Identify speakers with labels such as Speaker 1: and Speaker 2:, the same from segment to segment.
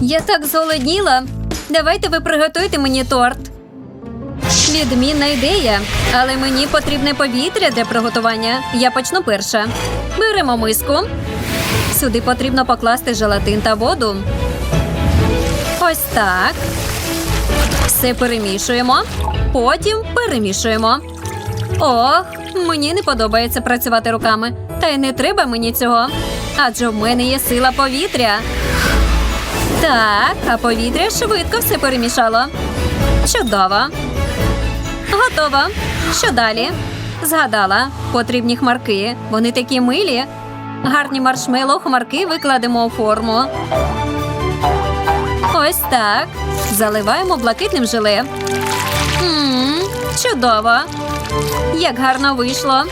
Speaker 1: Я так зголодніла. Давайте ви приготуйте мені торт. Відмінна ідея, але мені потрібне повітря для приготування. Я почну перша. Беремо миску. Сюди потрібно покласти желатин та воду. Ось так. Все перемішуємо. Потім перемішуємо. Ох, мені не подобається працювати руками. Та й не треба мені цього. Адже в мене є сила повітря. Так, а повітря швидко все перемішало. Чудово. Готово. Що далі? Згадала. Потрібні хмарки. Вони такі милі. Гарні маршмеллоу хмарки викладемо у форму. Ось так. Заливаємо блакитним желе. Мм, чудово. Як гарно вийшло.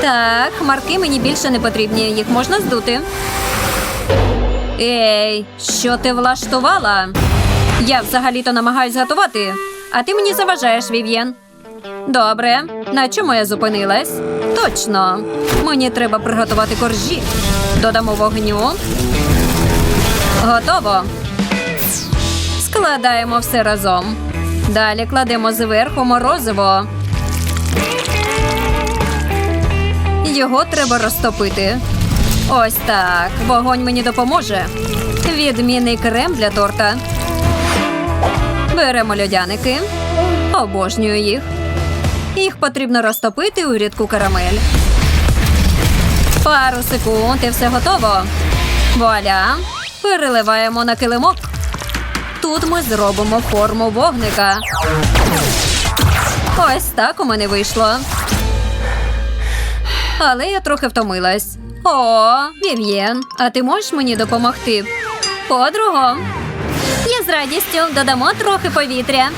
Speaker 1: Так, хмарки мені більше не потрібні. Їх можна здути. Ей, що ти влаштувала? Я взагалі-то намагаюсь готувати, а ти мені заважаєш, Вів'єн. Добре, на чому я зупинилась? Точно. Мені треба приготувати коржі. Додамо вогню. Готово. Складаємо все разом. Далі кладемо зверху морозиво. Його треба розтопити. Ось так. Вогонь мені допоможе. Відмінний крем для торта. Беремо льодяники. Обожнюю їх. Їх потрібно розтопити у рідку карамель. Пару секунд і все готово. Вуаля. Переливаємо на килимок. Тут ми зробимо форму вогника. Ось так у мене вийшло. Але я трохи втомилась. О, Вів'єн, а ти можеш мені допомогти? Подруго. Я з радістю додамо трохи повітря.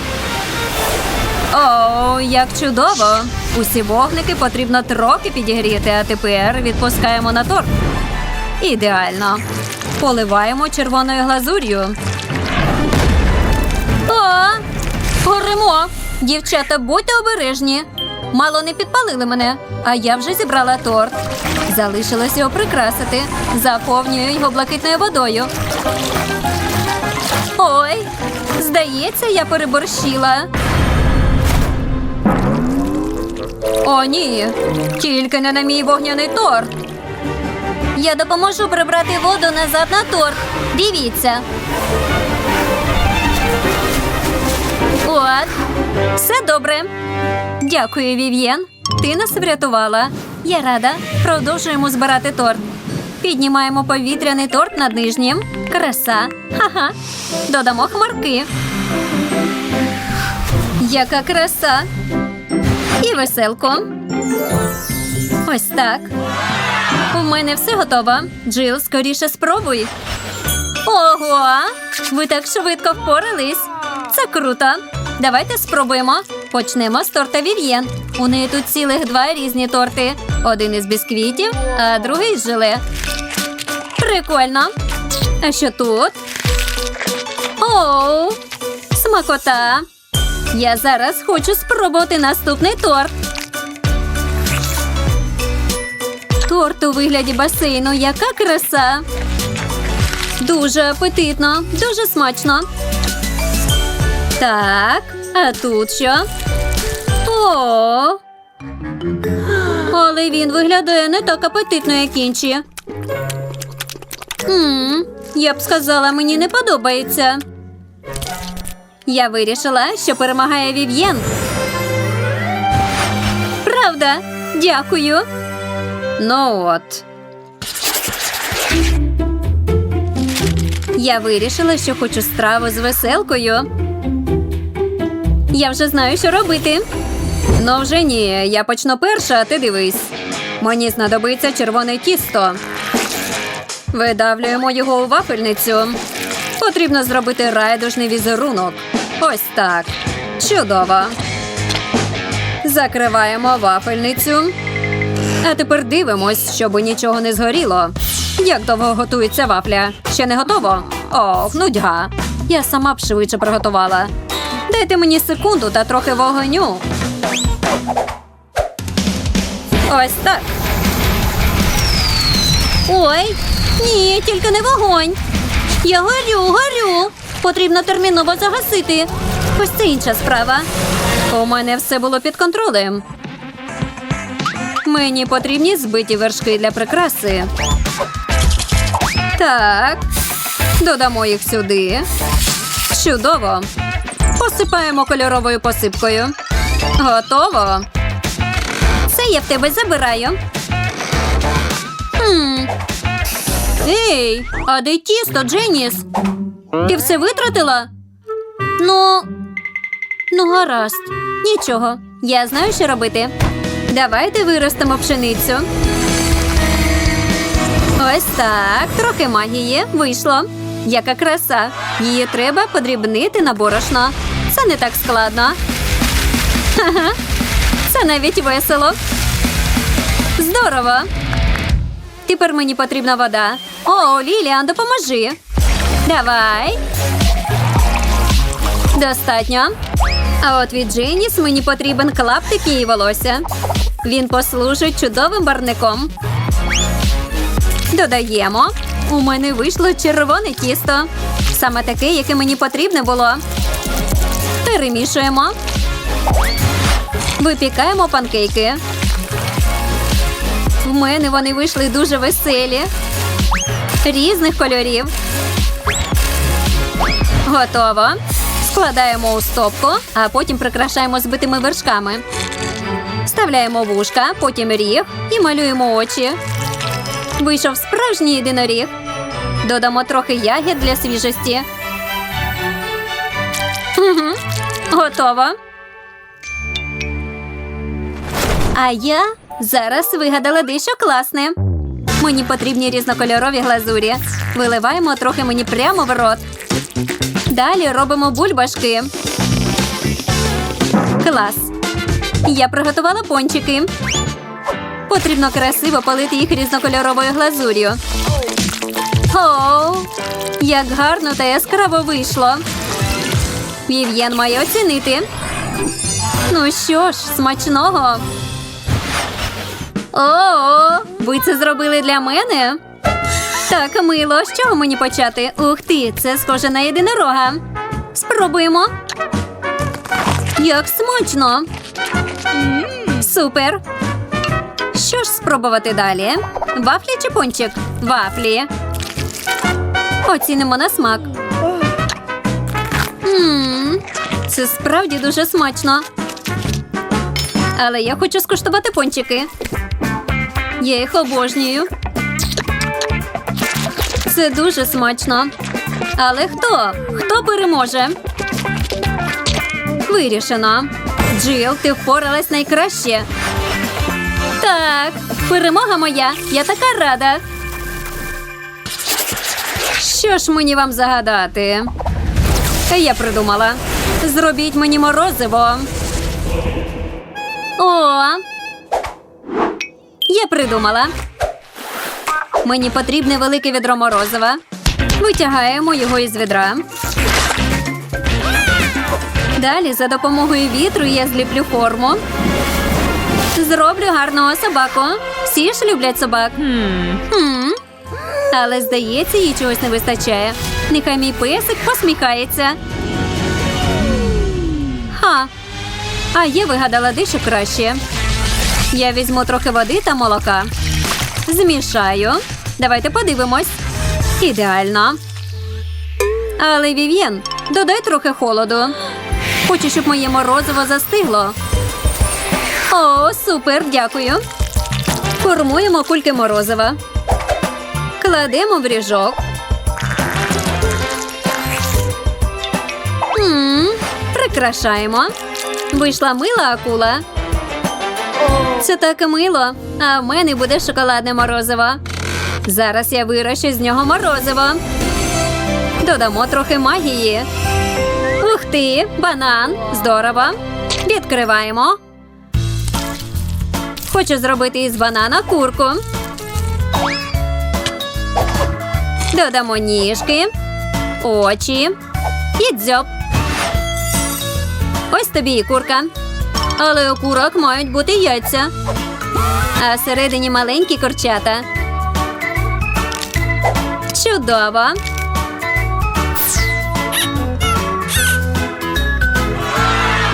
Speaker 1: О, як чудово! Усі вогники потрібно трохи підігріти, а тепер відпускаємо на торт. Ідеально. Поливаємо червоною глазур'ю. О, горимо! Дівчата, будьте обережні. Мало не підпалили мене, а я вже зібрала торт. Залишилось його прикрасити. Заповнюю його блакитною водою. Ой, здається, я переборщила. О, ні, тільки не на мій вогняний торт. Я допоможу прибрати воду назад на торт. Дивіться. От, все добре. Дякую, Вів'єн. Ти нас врятувала. Я рада. Продовжуємо збирати торт. Піднімаємо повітряний торт над нижнім. Краса. Ха-ха. Додамо хмарки. Яка краса. І веселко. Ось так. У мене все готово. Джил, скоріше спробуй. Ого! Ви так швидко впорались. Це круто. Давайте спробуємо. Почнемо з торта Вів'єн. У неї тут цілих два різні торти. Один із бісквітів, а другий з желе. Прикольно. А що тут? Оу, смакота. Я зараз хочу спробувати наступний торт. Торт у вигляді басейну. Яка краса. Дуже апетитно, дуже смачно. Так, а тут що? О. Але він виглядає не так апетитно, як інші. М, я б сказала, мені не подобається. Я вирішила, що перемагає Вів'єн. Правда? Дякую. Ну от. Я вирішила, що хочу страву з веселкою. Я вже знаю, що робити. Ну вже ні, я почну перша, а ти дивись. Мені знадобиться червоне тісто. Видавлюємо його у вафельницю. Потрібно зробити райдужний візерунок. Ось так. Чудово. Закриваємо вафельницю. А тепер дивимось, щоб нічого не згоріло. Як довго готується вафля? Ще не готово? Ох, нудьга. Я сама б швидше приготувала. Дайте мені секунду та трохи вогоню. Ось так. Ой, Ні, тільки не вогонь. Я горю, горю. Потрібно терміново загасити. Ось це інша справа. У мене все було під контролем. Мені потрібні збиті вершки для прикраси. Так, додамо їх сюди. Чудово. Посипаємо кольоровою посипкою. Готово. Це я в тебе забираю. Хм. Ей, а де тісто, Дженіс? Ти все витратила? Ну, ну, гаразд. Нічого. Я знаю, що робити. Давайте виростемо пшеницю. Ось так, трохи магії вийшло. Яка краса. Її треба подрібнити на борошно. Це не так складно. Це навіть весело. Здорово. Тепер мені потрібна вода. О, Ліліан, допоможи. Давай. Достатньо. А от від Дженіс мені потрібен клаптик її волосся. Він послужить чудовим барником. Додаємо. У мене вийшло червоне тісто. Саме таке, яке мені потрібне було. Перемішуємо. Випікаємо панкейки. В мене вони вийшли дуже веселі. Різних кольорів. Готово. Складаємо у стопку, а потім прикрашаємо збитими вершками. Вставляємо вушка, потім ріг і малюємо очі. Вийшов справжній єдиноріг. Додамо трохи ягід для свіжості. Угу. Готово. А я зараз вигадала дещо класне. Мені потрібні різнокольорові глазурі. Виливаємо трохи мені прямо в рот. Далі робимо бульбашки. Клас. Я приготувала пончики. Потрібно красиво полити їх різнокольоровою глазур'ю. Оу, як гарно та яскраво вийшло. Вів'єн має оцінити. Ну що ж, смачного. О, ви це зробили для мене? Так, мило, з чого мені почати? Ух ти, це схоже на єдинорога. Спробуємо. Як смачно. Супер. Що ж спробувати далі? Вафлі чи пончик? Вафлі. Оцінимо на смак. Це справді дуже смачно. Але я хочу скуштувати пончики. Я їх обожнюю. Це дуже смачно. Але хто? Хто переможе? Вирішено. Джил, ти впоралась найкраще. Так, перемога моя. Я така рада. Що ж мені вам загадати? Я придумала. Зробіть мені морозиво. О! Я придумала. Мені потрібне велике відро морозива. Витягаємо його із відра. Далі за допомогою вітру я зліплю форму. Зроблю гарного собаку. Всі ж люблять собак. Хм. Але здається, їй чогось не вистачає. Нехай мій песик посміхається. Ха. А я вигадала дещо краще. Я візьму трохи води та молока. Змішаю. Давайте подивимось. Ідеально. Але Вів'єн, додай трохи холоду. Хочу, щоб моє морозиво застигло. О, супер, дякую. Формуємо кульки морозива. Кладемо в ріжок. М, Прикрашаємо. Вийшла мила акула. Це так мило. А в мене буде шоколадне морозиво. Зараз я вирощу з нього морозиво. Додамо трохи магії. Ух ти, банан. Здорово. Відкриваємо. Хочу зробити із банана курку. Додамо ніжки, очі і дзьоб. Ось тобі і курка. Але у курок мають бути яйця. А всередині маленькі курчата. Чудово.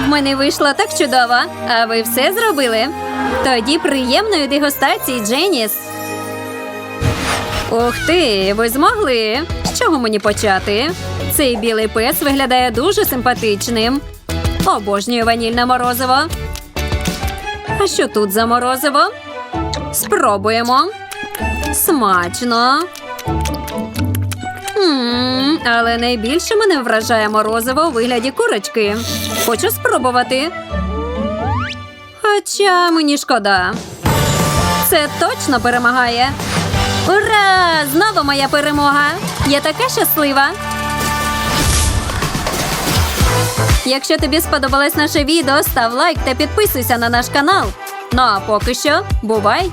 Speaker 1: В мене вийшло так чудово. А ви все зробили? Тоді приємної дегустації, Дженіс. Ух ти, ви змогли. З чого мені почати? Цей білий пес виглядає дуже симпатичним. Обожнюю ванільне морозиво. А що тут за морозиво? Спробуємо. Смачно. але найбільше мене вражає морозиво у вигляді курочки. Хочу спробувати. Хоча мені шкода. Це точно перемагає. Ура! Знову моя перемога! Я така щаслива. Якщо тобі сподобалось наше відео, став лайк та підписуйся на наш канал. Ну а поки що, бувай!